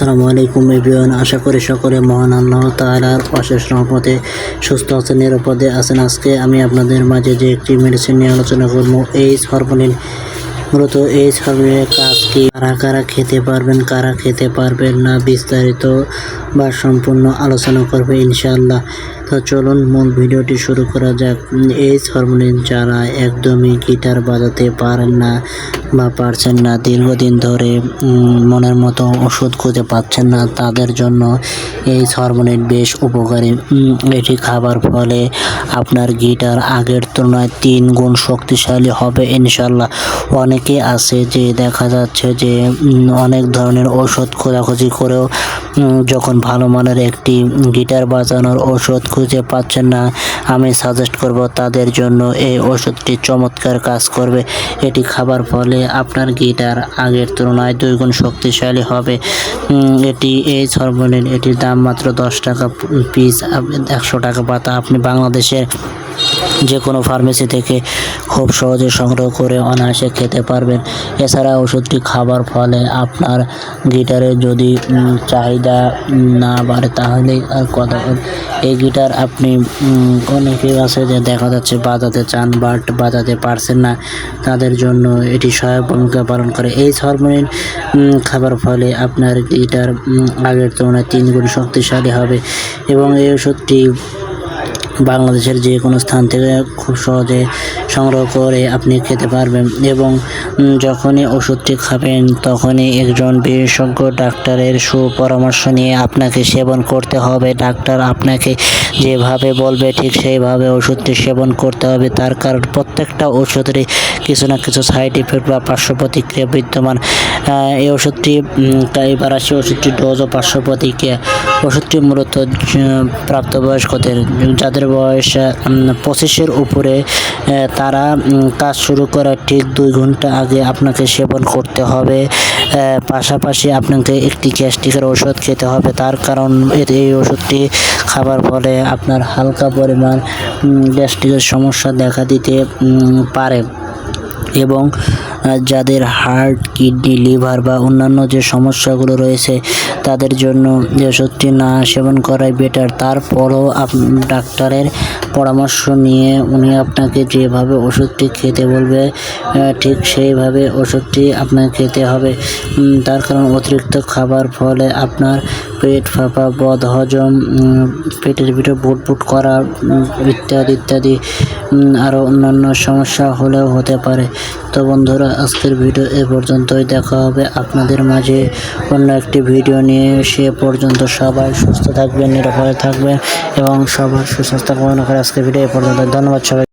আসসালামু আলাইকুম, এভরিওয়ান। আশা করি সকলে মহান আল্লাহ তাআলার অশেষ রহমতে সুস্থ আছেন, নিরাপদে আছেন। আজকে আমি আপনাদের মাঝে যে একটি মেডিসিন নিয়ে আলোচনা করব এইচ হরমোনিন মূলত এইচ হরমোনের কাজ কি? কারা কারা খেতে পারবেন, কারা খেতে পারবেন না, বিস্তারিত বা সম্পূর্ণ আলোচনা করবে ইনশাআল্লাহ। তো চলুন, মূল ভিডিওটি শুরু করা যাক। এইচ হরমোনিন যারা একদমই গিটার বাজাতে পারেন না বা পারছেন না, দীর্ঘদিন ধরে মনের মতো ওষুধ খুঁজে পাচ্ছেন না, তাদের জন্য এই হরমোনের বেশ উপকারী। এটি খাবার ফলে আপনার গিটার আগের তুলনায় তিন গুণ শক্তিশালী হবে ইনশাল্লাহ অনেকে আছে যে দেখা যাচ্ছে যে অনেক ধরনের ওষুধ খোঁজাখুঁজি করেও যখন ভালো মানের একটি গিটার বাজানোর ওষুধ খুঁজে পাচ্ছেন না, আমি সাজেস্ট করব তাদের জন্য এই ওষুধটি চমৎকার কাজ করবে। এটি খাবার ফলে আপনার গিটার আগের তুলনায় দুইগুণ শক্তিশালী হবে। এটি এই সর্বনিম্ন, এটির দাম মাত্র দশ টাকা পিস একশো টাকা পাতা। আপনি বাংলাদেশের যে কোনো ফার্মেসি থেকে খুব সহজে সংগ্রহ করে অনায়াসে খেতে পারবেন। এছাড়া ওষুধটি খাবার ফলে আপনার গিটারে যদি চাহিদা না বাড়ে তাহলে আর কথা এই গিটার আপনি অনেকেই আছে যে দেখা যাচ্ছে বাজাতে চান বাট বাজাতে পারছেন না। তাদের জন্য এটি সহায়ক ভূমিকা পালন করে। এই হরমোনিন খাবার ফলে আপনার গিটার আগের তুলনায় তিন গুণ শক্তিশালী হবে এবং এই ওষুধটি বাংলাদেশের যে কোনো স্থান থেকে খুব সহজে সংগ্রহ করে আপনি খেতে পারবেন এবং যখনই ওষুধটি খাবেন তখনই একজন বিশেষজ্ঞ ডাক্তারের সুপরামর্শ নিয়ে আপনাকে সেবন করতে হবে। ডাক্তার আপনাকে যেভাবে বলবে ঠিক সেইভাবে ওষুধটি সেবন করতে হবে। তার কারণ প্রত্যেকটা ওষুধেরই কিছু না কিছু সাইড ইফেক্ট বা পার্শ্ব প্রতিক্রিয়া বিদ্যমান এই ওষুধটি এবার আসি ওষুধটির ডোজ ও পার্শ্ব প্রতিক্রিয়া ওষুধটি মূলত প্রাপ্তবয়স্কদের, যাদের বয়স পঁচিশের উপরে তারা কাজ শুরু করার ঠিক দুই ঘণ্টা আগে আপনাকে সেবন করতে হবে। পাশাপাশি আপনাকে একটি গ্যাস্ট্রিকের ওষুধ খেতে হবে। তার কারণ এই ওষুধটি খাবার ফলে আপনার হালকা পরিমাণ গ্যাস্ট্রিকের সমস্যা দেখা দিতে পারে। এবং যাদের হার্ট, কিডনি, লিভার বা অন্যান্য যে সমস্যাগুলো রয়েছে, তাদের জন্য যে ওষুধটি না সেবন করাই বেটার তারপরও আপ- ডাক্তারের পরামর্শ নিয়ে উনি আপনাকে যেভাবে ওষুধটি খেতে বলবে ঠিক সেইভাবে ওষুধটি আপনাকে খেতে হবে। তার কারণ অতিরিক্ত খাবার ফলে আপনার পেট ফাঁপা বদ হজম পেটের ভিতরে বুটবুট করা ইত্যাদি ইত্যাদি আরও অন্যান্য সমস্যা হলেও হতে পারে। তো বন্ধুরা, আজকের ভিডিও এ পর্যন্তই। দেখা হবে আপনাদের মাঝে অন্য একটি ভিডিও নিয়ে। সে পর্যন্ত সবাই সুস্থ থাকবেন, নিরাপদে থাকবেন এবং সবার সুস্বাস্থ্য কামনা করে আজকের ভিডিও এ পর্যন্ত। ধন্যবাদ সবাই